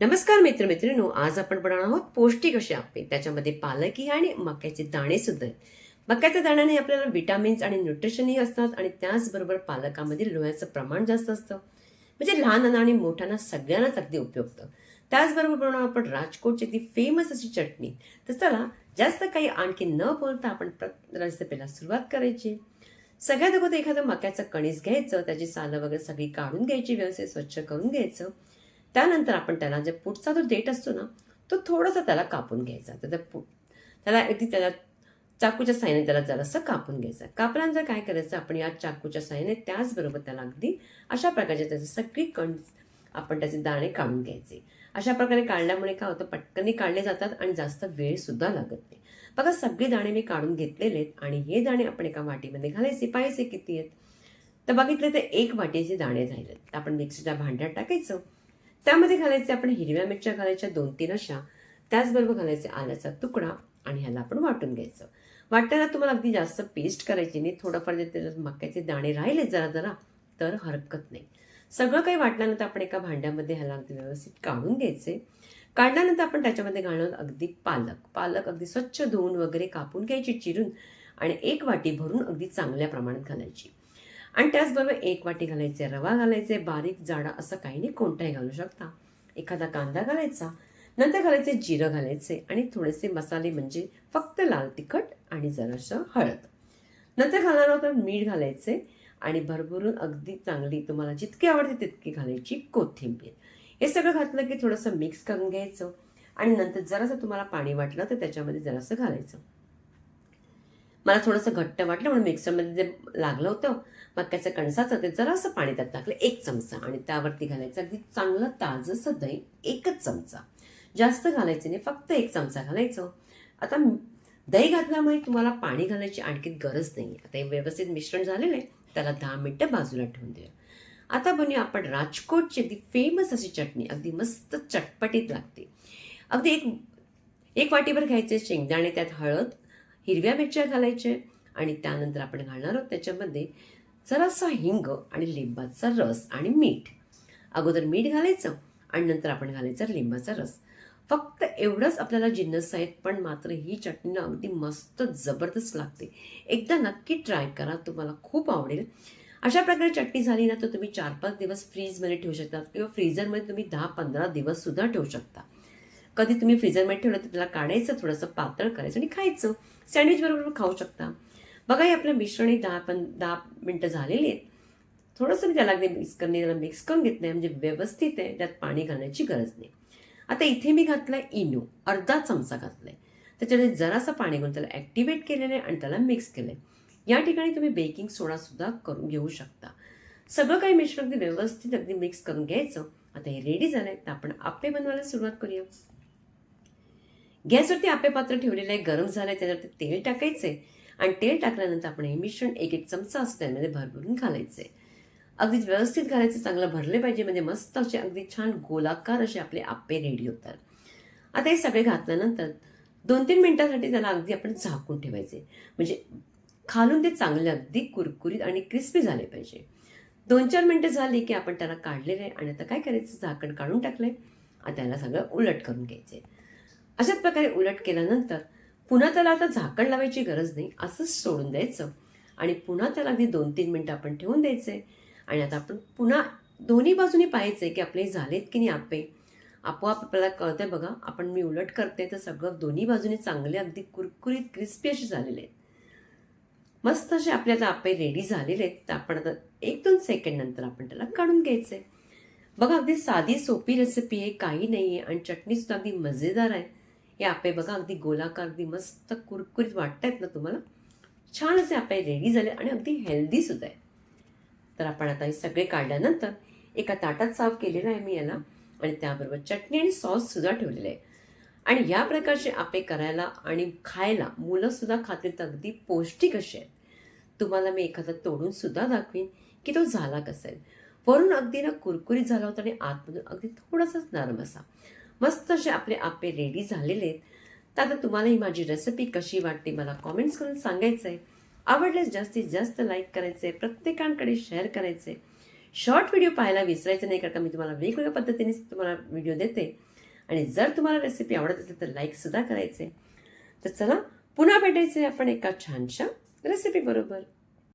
नमस्कार मित्रमैत्रिणींनो आज आपण बनवणार आहोत पौष्टिक अशी आप्पे त्याच्यामध्ये पालकी आणि मक्याचे दाणे सुद्धा आहेत. मक्याच्या दाण्याने आपल्याला विटामिन्स आणि न्यूट्रिशनही असतात आणि त्याचबरोबर पालकामध्ये लोह्याचं प्रमाण जास्त असतं. म्हणजे लहानांना आणि मोठ्यांना सगळ्यांनाच अगदी उपयुक्त. त्याचबरोबर बनवणार आपण राजकोटची अगदी फेमस अशी चटणी. तर चला जास्त काही आणखी न बोलता आपण रेसिपीला सुरुवात करायची. सगळ्यात अगोदर एखादं मक्याचं कणीस घ्यायचं त्याची सालं वगैरे सगळी काढून घ्यायची व्यवस्थित स्वच्छ करून घ्यायचं. त्यानंतर आपण त्याला जे पुढचा जो डेट असतो ना तो थोडासा त्याला कापून घ्यायचा. त्याचा पु त्याला अगदी त्याला चाकूच्या साह्याने त्याला जरासं कापून घ्यायचं कापल्यानंतर काय करायचं आपण या चाकूच्या साह्याने त्याचबरोबर त्याला अगदी अशा प्रकारचे त्याचे सगळी कण आपण त्याचे दाणे काढून घ्यायचे. अशा प्रकारे काढल्यामुळे काय होतं पटकन काढले जातात आणि जास्त वेळसुद्धा लागत नाही. बघा सगळे दाणे मी काढून घेतलेले आहेत आणि हे दाणे आपण एका वाटीमध्ये घालायचे. पाहायचे किती आहेत? तर बघितले तर एक वाटीचे दाणे झालेत आपण मिक्सरच्या भांड्यात टाकायचं. त्यामध्ये घालायचे आपण हिरव्या मिरच्या घालायच्या दोन तीन अशा. त्याचबरोबर घालायचे आल्याचा तुकडा आणि ह्याला आपण वाटून घ्यायचं. वाटताना तुम्हाला अगदी जास्त पेस्ट करायची नाही. थोडंफार जे मक्याचे दाणे राहिले जरा जरा तर हरकत नाही. सगळं काही वाटल्यानंतर आपण एका भांड्यामध्ये ह्याला अगदी व्यवस्थित काढून घ्यायचे. काढल्यानंतर आपण त्याच्यामध्ये घालणार अगदी पालक. पालक अगदी स्वच्छ धुवून वगैरे कापून घ्यायची चिरून आणि एक वाटी भरून अगदी चांगल्या प्रमाणात घालायची. आणि त्याचबरोबर एक वाटी घालायचे रवा घालायचे बारीक जाडा असं काही नाही कोणताही घालू शकता. एखादा कांदा घालायचा नंतर घालायचे जिरं घालायचे आणि थोडेसे मसाले म्हणजे फक्त लाल तिखट आणि जरासं हळद. नंतर घालणार आहोत मीठ घालायचे आणि भरभरून अगदी चांगली तुम्हाला जितकी आवडते तितकी घालायची कोथिंबीर. हे सगळं घातलं की थोडंसं मिक्स करून घ्यायचं आणि नंतर जरासं तुम्हाला पाणी वाटलं तर त्याच्यामध्ये जरासं घालायचं. मला थोडंसं घट्ट वाटलं म्हणून मिक्सरमध्ये जे लागलं होतं मक्याचं कणसाचं ते जरासं पाणी त्यात टाकलं एक चमचा. आणि त्यावरती घालायचं अगदी चांगलं ताजंसं दही एकच चमचा. जास्त घालायचं नाही फक्त एक चमचा घालायचं. आता दही घातल्यामुळे तुम्हाला पाणी घालायची आणखी गरज नाही. आता हे व्यवस्थित मिश्रण झालेलं आहे त्याला दहा मिनटं बाजूला ठेवून देऊया. आता बनूया आपण राजकोटची अगदी फेमस अशी चटणी अगदी मस्त चटपटीत लागते. अगदी एक एक वाटीभर घ्यायचे शेंगदाणे त्यात हळद हिरव्या मिरच्या घालायचे आणि त्यानंतर आपण घालणार आहोत त्याच्यामध्ये जरासा हिंग आणि लिंबाचा रस आणि मीठ. अगोदर मीठ घालायचं आणि नंतर आपण घालायचं लिंबाचा रस. फक्त एवढंच आपल्याला जिन्नस आहेत पण मात्र ही चटणी ना अगदी मस्त जबरदस्त लागते. एकदा नक्की ट्राय करा तुम्हाला खूप आवडेल. अशा प्रकारे चटणी झाली ना तर तुम्ही चार पाच दिवस फ्रीजमध्ये ठेवू शकता किंवा फ्रीजरमध्ये तुम्ही दहा पंधरा दिवससुद्धा ठेवू शकता. कधी तुम्ही फ्रीजरमध्ये ठेवलं तर त्याला काढायचं थोडंसं पातळ करायचं आणि खायचं. सँडविच बरोबर खाऊ शकता. बघा हे आपलं मिश्रण हे दहा पण दहा मिनटं झालेली आहेत. थोडंसं मी त्याला अगदी मिक्स करणे त्याला मिक्स करून घेतलं म्हणजे व्यवस्थित आहे त्यात पाणी घालण्याची गरज नाही. आता इथे मी घातलं आहे इनो अर्धा चमचा घातला आहे त्याच्यामध्ये जरासं पाणी घालून त्याला ॲक्टिवेट केलेलं आहे आणि त्याला मिक्स केलं आहे या ठिकाणी तुम्ही बेकिंग सोडासुद्धा करून घेऊ शकता. सगळं काही मिश्रण अगदी व्यवस्थित अगदी मिक्स करून घ्यायचं. आता हे रेडी झालं आहे तर आपण आप्पे बनवायला सुरुवात करूया. गॅसवरती आपे पात्र ठेवलेलं आहे गरम झालं आहे त्याच्यावरती तेल टाकायचं आहे आणि तेल टाकल्यानंतर आपण हे मिश्रण एक एक चमचा असतं त्यामध्ये भरभरून घालायचं आहे अगदी व्यवस्थित घालायचं चांगलं भरले पाहिजे म्हणजे मस्त असे अगदी छान गोलाकार असे आपले आप्पे रेडी होतात. आता हे सगळे घातल्यानंतर दोन तीन मिनटासाठी त्याला अगदी आपण झाकून ठेवायचे. म्हणजे खालून ते चांगले अगदी कुरकुरीत आणि क्रिस्पी झाले पाहिजे. दोन चार मिनटं झाली की आपण त्याला काढलेलं आहे आणि आता काय करायचं? झाकण काढून टाकलंय. आता त्याला सगळं उलट करून घ्यायचे अशाच प्रकारे उलट केल्यानंतर पुन्हा त्याला आता झाकण लावायची गरज नाही असंच सोडून द्यायचं. आणि पुन्हा त्याला अगदी दोन तीन मिनटं आपण ठेवून द्यायचे. आणि आता आपण पुन्हा दोन्ही बाजूनी पाहायचे की आपले झालेत की नाही आप्पे आपोआप आपल्याला कळतंय बघा आपण मी उलट करते तर सगळं दोन्ही बाजूने चांगले अगदी कुरकुरीत क्रिस्पी असे झालेले आहेत. मस्त असे आपले आता आप्पे रेडी झालेले आहेत. तर आपण आता एक दोन सेकंड नंतर आपण त्याला काढून घ्यायचे बघा अगदी साधी सोपी रेसिपी आहे काही नाही आहे आणि चटणीसुद्धा अगदी मजेदार आहे. हे आपे बघा अगदी गोलाकार अगदी मस्त कुरकुरीत वाटत आहेत ना तुम्हाला. छान असे आपे रेडी झाले आणि अगदी हेल्दी सुद्धा आहे तर आपण आता हे सगळे काढल्यानंतर एका ताटात साफ केलेलं आहे मी याला आणि त्याबरोबर चटणी आणि सॉस सुद्धा ठेवलेलं आहे. आणि या प्रकारचे आपे करायला आणि खायला मुलं सुद्धा खातील तर अगदी पौष्टिक असे आहेत. तुम्हाला मी एखादा तोडून सुद्धा दाखवीन की तो झाला कसा आहे. वरून अगदी ना कुरकुरीत झाला होता आणि आतमधून अगदी थोडासाच नरम असा. मस्त असे आपले आपे रेडी झालेले आहेत. तर आता तुम्हाला ही माझी रेसिपी कशी वाटते मला कॉमेंट्स करून सांगायचं आहे आवडल्यास जास्तीत जास्त लाईक करायचं आहे प्रत्येकांकडे शेअर करायचं आहे शॉर्ट व्हिडिओ पाहायला विसरायचं नाही कारण मी तुम्हाला वेगवेगळ्या पद्धतीने तुम्हाला व्हिडिओ देते. आणि जर तुम्हाला रेसिपी आवडत असेल तर लाईकसुद्धा करायचे तर चला पुन्हा भेटायचे आपण एका छानशा रेसिपी बरोबर.